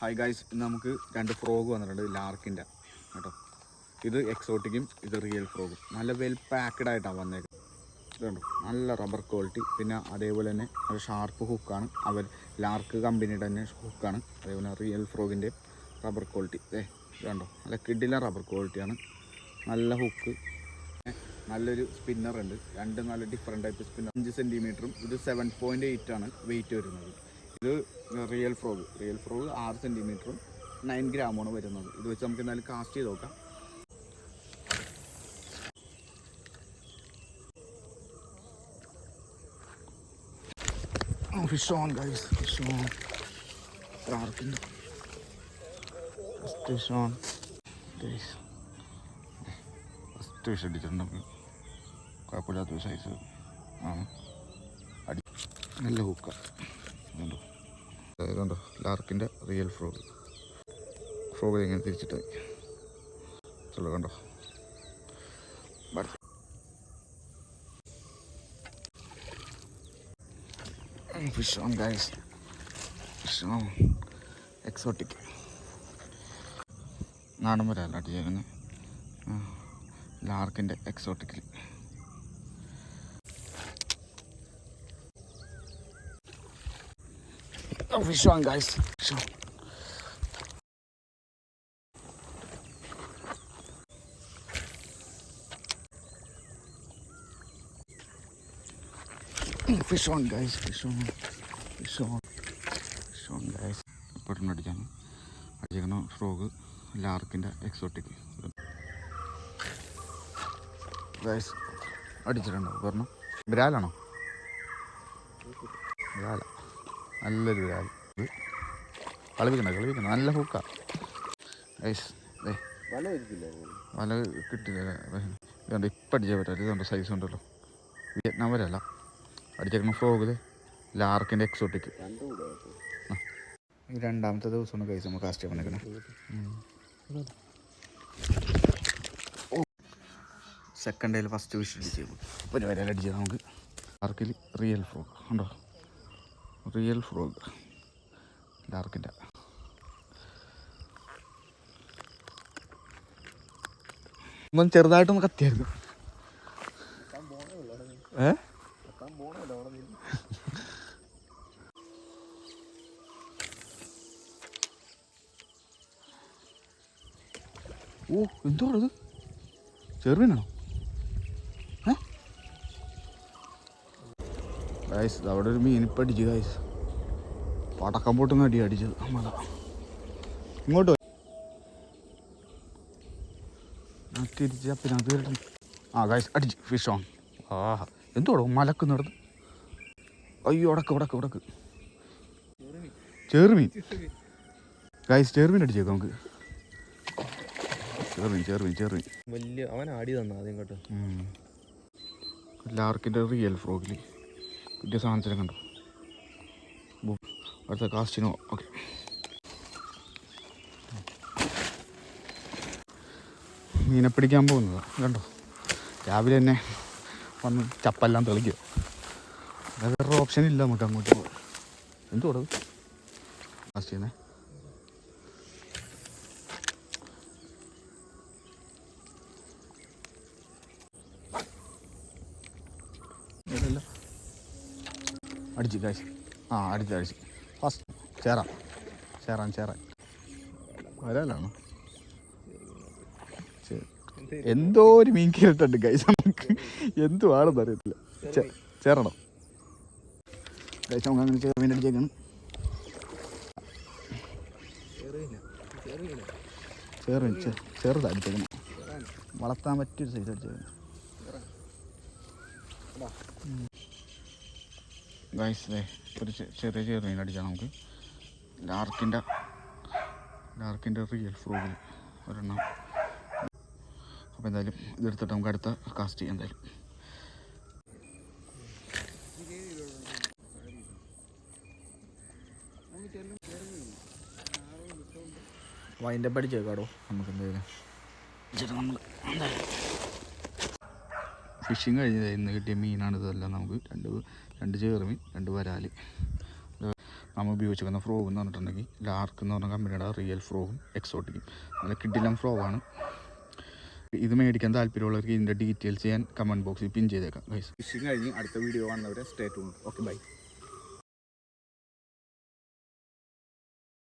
Hi guys ഇന്ന് നമുക്ക് രണ്ട് ഫ്രോഗ് വന്നിട്ടുണ്ട്. ലാർക്കിന്റെ കേട്ടോ. ഇത് എക്സോട്ടിക്കും ഇത് റിയൽ ഫ്രോഗും നല്ല വെൽ പാക്കഡ് ആയിട്ടാണ് വന്നേക്കുന്നത്. ഇതുണ്ട് നല്ല റബ്ബർ ക്വാളിറ്റി പിന്നെ അതേപോലെ തന്നെ അത് ഷാർപ്പ് ഹുക്കാണ് അവർ ലാർക്ക് കമ്പനിയുടെ തന്നെ ഹുക്കാണ് അതേപോലെ റിയൽ ഫ്രോഗിന്റെ റബ്ബർ ക്വാളിറ്റി ഏ ഇതുണ്ടോ നല്ല കിഡിലെ റബ്ബർ ക്വാളിറ്റിയാണ് നല്ല ഹുക്ക് നല്ലൊരു സ്പിന്നർ ഉണ്ട്. രണ്ട് നല്ല ഡിഫറെന്റ് ടൈപ്പ് സ്പിന്നർ അഞ്ച് സെന്റിമീറ്ററും ഇത് സെവൻ പോയിന്റ് എയ്റ്റ് ആണ് വെയിറ്റ് വരുന്നത്. ഇത് റിയൽ ഫ്രോഗ് റിയൽ ഫ്രോഗ് ആറ് സെന്റിമീറ്ററും നയൻ ഗ്രാമാണ് വരുന്നത്. ഇത് വെച്ച് നമുക്ക് എന്തായാലും കാസ്റ്റ് ചെയ്ത് നോക്കാം. Fish on guys fish on ലാർക്കിന്റെ fish on guys first fish അടിച്ചിട്ടുണ്ട് നമുക്ക്. കുഴപ്പമില്ലാത്ത സൈസ് ആണ് അടി നല്ല ഹുക്ക കണ്ടോ അതായത് കണ്ടോ ലാർക്കിന്റെ റിയൽ ഫ്രോഗ് ഫ്രോഗ് ഇങ്ങനെ തിരിച്ചിട്ട് ചുള്ളു കണ്ടോ. Fish on guys fish on exotic നാടൻ വരാല്ല അടിച്ചേക്കുന്നത് ലാർക്കിന്റെ എക്സോട്ടിക്കിൽ fish on guys fish on fish on guys fish on fish on fish on guys പെട്ടെന്ന് അടിച്ചാണ് അടിച്ചേക്കണ ഫ്രോഗ് ലാർക്കിന്റെ എക്സോട്ടിക് ഗൈസ് അടിച്ചിട്ടുണ്ടോ? പറഞ്ഞു. വിരാലാണോ വിരാല നല്ലൊരു വിരാൽ കളിപ്പിക്കണ്ട കളിപ്പിക്കണ്ട. നല്ല ഹുക്കാണ് വല കിട്ടില്ല ഇതുകൊണ്ട് ഇപ്പം അടിച്ചാൽ പറ്റില്ല ഇതുണ്ട് സൈസ് ഉണ്ടല്ലോ. വിയറ്റ്നാം വരല്ല അടിച്ചേക്കണ ഫ്രോഗിൽ ലാർക്കിന്റെ എക്സോട്ടിക്. രണ്ടാമത്തെ ദിവസമാണ് കഴിച്ച് നമ്മൾ കാസ്റ്റ് ചെയ്യാൻ സെക്കൻഡ് ഡേയിൽ ഫസ്റ്റ് വിഷ് അടിച്ചു ഒരു വരാൻ അടിച്ചത് നമുക്ക് ലാർക്കിൽ റിയൽ ഫ്രോഗ് ഉണ്ടോ റിയൽ ഫ്രോഗ്. ലാർക്കിന്റെ ഇപ്പം ചെറുതായിട്ടൊന്ന് കത്തിയായിരുന്നു. ഏ. ഓ എന്തോ ഇത് ചെറുമീനാണോ ഏ ഗൈസ് അവിടെ ഒരു മീൻ ഗായ്സ് പടക്കം പൊട്ടുന്ന അടി അടിച്ചത്. നമ്മള ഇങ്ങോട്ട് തിരിച്ച് അപ്പിനകത്ത് ആ ഗായ്സ് അടിച്ച്. ഫിഷ് ഓൺ ആ എന്തോടോ നടന്ന്. അയ്യോ ഉടക്ക് ഉടക്ക് ഉടക്ക് ചെറുമീൻ. ഗായ്സ് ചെറുമീൻ അടിച്ചേക്കാം നമുക്ക്. ചെറുമീൻ ചെറുമീൻ ചെറുമീൻ. വലിയ അവൻ ആടി തന്ന ആദ്യം കേട്ടോ. ലാർക്കിന്റെ റിയൽ ഫ്രോഗിൽ കിട്ടിയ സാധനത്തിനെ കണ്ടു. അടുത്ത കാസ്റ്റിനോ ഓക്കെ. മീനെ പിടിക്കാൻ പോകുന്നതാണ് കണ്ടോ? രാവിലെ തന്നെ വന്ന് ചപ്പെല്ലാം തെളിക്കുക വേറെ ഓപ്ഷൻ ഇല്ല നമുക്ക് അങ്ങോട്ട് എന്തുവാ കാസ്റ്റ് ചെയ്യുന്നേ? അടിച്ച് കാശ് ആ അടിച്ച് അടിച്ച്. ഫസ്റ്റ് ചേറാം. ചേറാൻ ചേറാൻ വരാലാണോ? എന്തോ ഒരു മീൻ കേട്ടിട്ടുണ്ട് ഗൈസ് നമുക്ക് എന്തുവാണെന്ന് അറിയത്തില്ല. ചേരണം ഗൈസ് നമുക്ക് അങ്ങനെ ചേർ മീൻ അടിച്ചേക്കാണ്. ചേറ് ചെ- ചെറുതാ അടിച്ചേക്കണം. വളർത്താൻ പറ്റിയൊരു സൈസ് അടിച്ചേക്കണം. ഗൈസ് ഒരു ചെറിയ ചെറിയ അടിച്ചാൽ നമുക്ക്. ലാർക്കിന്റെ ലാർക്കിന്റെ റിയൽ ഫ്രൂവിൽ ഒരെണ്ണം. അപ്പോൾ എന്തായാലും ഇതെടുത്തിട്ട് നമുക്ക് അടുത്ത കാസ്റ്റ് ചെയ്യാം എന്തായാലും. അതിന്റെ പടി ചേക്കാടോ നമുക്ക് എന്തായാലും. നമ്മൾ ഫിഷിങ് കഴിഞ്ഞത് ഇന്ന് കിട്ടിയ മീനാണ് ഇതെല്ലാം നമുക്ക് രണ്ട് രണ്ട് ചേറുമീൻ രണ്ട് വരാൽ നമ്മൾ ഉപയോഗിച്ചിരിക്കുന്ന ഫ്രോഗ് എന്ന് പറഞ്ഞിട്ടുണ്ടെങ്കിൽ ലാർക്ക് എന്ന് പറഞ്ഞ കമ്പനിയുടെ റിയൽ ഫ്രോഗും എക്സോട്ടിക്കും നല്ല കിഡിലം ഫ്രോഗാണ് ഇത് മേടിക്കാൻ താല്പര്യമുള്ളവർക്ക് ഇതിന്റെ ഡീറ്റെയിൽസ് ഞാൻ കമന്റ് ബോക്സിൽ പിൻ ചെയ്തേക്കാം ഫിഷിങ് കഴിഞ്ഞ് അടുത്ത വീഡിയോ കാണുന്നവരെ സ്റ്റേ ട്യൂൺ ഓക്കെ ബൈ